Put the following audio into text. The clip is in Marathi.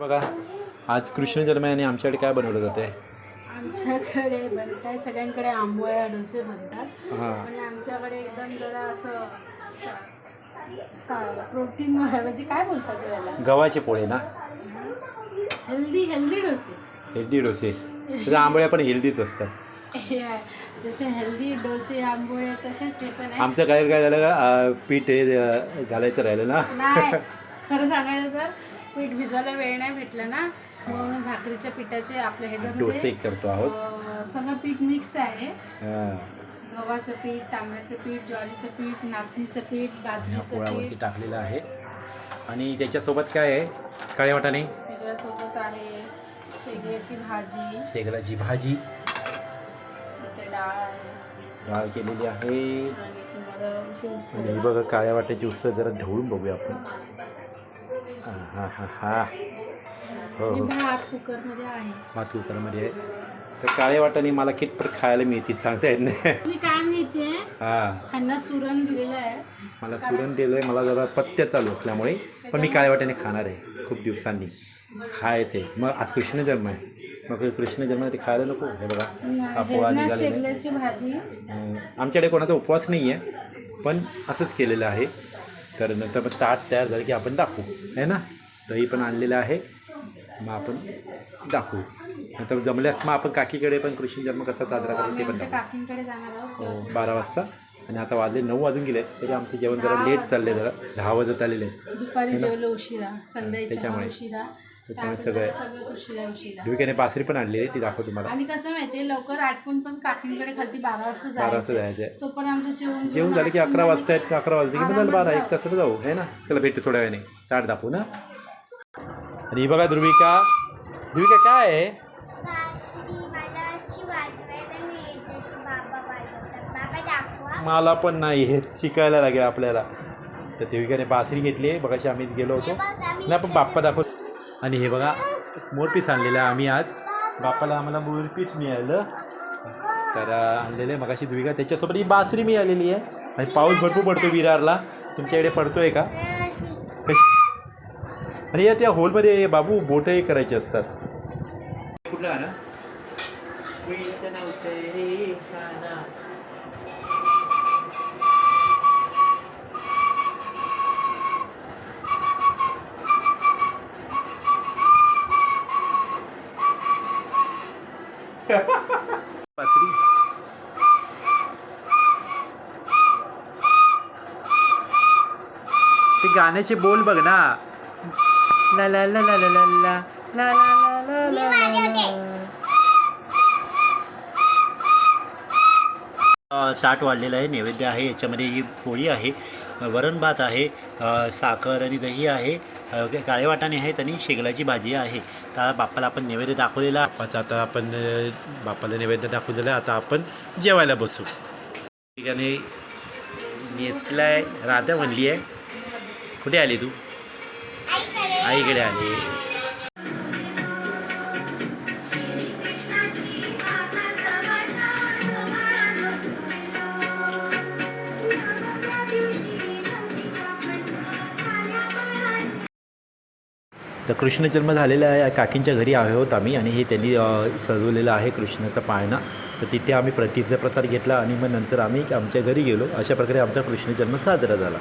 बघा आज कृष्ण जन्म आणि आमच्याकडे काय बनवलं जाते? आमच्याकडे बनतात सगळ्यांकडे आंबोळ्या डोसे बनतात. हां. पण आमच्याकडे एकदम जरा असं प्रोटीन म्हणजे काय बोलतात त्याला? गव्हाचे पोळे ना? हेल्दी हेल्दी डोसे. हेल्दी डोसे. त्याच्या आंबोळ्या पण हेल्दीच असतात. हे आहे. जसे हेल्दी डोसे आंबोळे तसेच हे पण आहे. आमचं काय काय झालं अं, पीठ हे अं, घालायचं राहिलं ना? नाही खरं सांगायचं तर पीठ भिजवायला वेळ नाही भेटलं ना म्हणून भाकरीच्या पिठाचे आपल्या डोसे ह्याच्यामध्ये करतो आहोत. अं, सगळं पीठ मिक्स आहे. हां. गव्हाचं पीठ तांदळाचं पीठ ज्वारीचं पीठ नाचणीचं पीठ ह्या बाजरीचं पोळ्यावरती पीठ. टाकलेलं आहे. आणि त्याच्यासोबत काय आहे? काळ्या वाटाणे? त्याच्यासोबत आहे शेगयाची भाजी. शेगलाची भाजी. इथे डाळ डाळ केलेली आहे. आणि तुम्हाला उसळ आणि ही बघा काळ्या वाट्याची उसळ जरा ढवळून बघूया आपण. हा हा हा. हो हो. भात कुकरमध्ये आहे. भात कुकरमध्ये आहे. तर काळ्या वाटाणे मला कितपत खायला मिळतील सांगता येत नाही. तुझी काय हां. ह्यांना सुरण दिलेलं आहे. मला सुरण दिलं आहे मला जरा पत्त्या चालू असल्यामुळे. पण मी काळ्या वाट्याने खाणार आहे खूप दिवसांनी. खायचं. मग आज कृष्ण जन्म आहे. मग कृष्ण जन्म ते खायला नको. हे बघा हा पोळा ना निघालेला. आहे शेगल्याची भाजी. अं, आमच्याकडे कोणाचा उपवास नाही आहे पण असंच केलेलं आहे. तर नंतर मग ताट तयार झालं की आपण दाखवू आहे ना? दही पण आणलेलं आहे मग आपण दाखवू. नंतर जमल्यास मग आपण काकीकडे पण कृष्ण जन्म कसा साजरा करतो ते पण दाखवू. हो बारा वाजता. आणि आता वाजले नऊ वाजून गेले तरी आमचं जेवण जरा लेट चाललं आहे जरा. दहा वाजत आलेले आहे दुपारी जेवलो उशिरा संध्याची चहा त्याच्यामुळे. त्याच्यामुळे सगळं- उशिरा उशिरा. बासरी पण आणलेली आहे ती दाखवतो तुम्हाला आणि कसं माहितीये लवकर आटपून पण काकींकडे खालती बारा वाजता बारा वाजता जायचं. तो पण आमचं जेवण जेवण झालं की अकरा वाजता आहेत अकरा वाजले की मग झालं बारा एक तासाला जाऊ. आहे ना? चला भेटू थोड्या वेळाने. ताट दाखवू ना. आणि ही बघा ध्रुविका ध्रुविका काय आहे? मला दाखवा. पण नाही हे शिकायला लागेल आपल्याला. तर ध्रुविकाने बासरी घेतली आहे. बघाशी आम्ही गेलो होतो. नाही पण बाप्पा दाखव आणि हे बघा मोरपीस आणलेलं आहे आम्ही आज. बाप्पाला आम्हाला मोरपीस मिळालं. तर आणलेलं आहे मगाशी ध्रुविका त्याच्यासोबत ही बासरी मिळालेली आहे. आणि पाऊस भरपूर पडतो विरारला. तुमच्याकडे पडतोय का? कशी? आणि या त्या होलमध्ये बाबू बोटही करायची असतात. कुठलं गाणं? ते गाण्याचे बोल बघ ना ला ला ला ला ला ला ला ला ला ला ला ला ला अ, ताट वाढलेलं आहे नैवेद्य आहे याच्यामध्ये ही पोळी आहे वरण भात आहे साखर आणि दही आहे काळे वाटाणे आहेत आणि शेगलाची भाजी आहे. तर बाप्पाला आपण नैवेद्य दाखवलेला. बाप्पाचा आता आपण बाप्पाला नैवेद्य दाखवलेलं आता आपण जेवायला बसू. ठिकाणी घेतलं आहे राधा म्हणली आहे. कुठे आली तू? आईकडे आली. तर कृष्ण जन्म झालेला आहे. काकींच्या घरी आहोत आम्ही आणि हे त्यांनी सजवलेलं आहे कृष्णाचा पाळणा. तर तिथे आम्ही प्रतीप्रसाद घेतला आणि मग नंतर आम्ही आमच्या घरी गेलो. अशा प्रकारे आमचा कृष्ण जन्म साजरा झाला.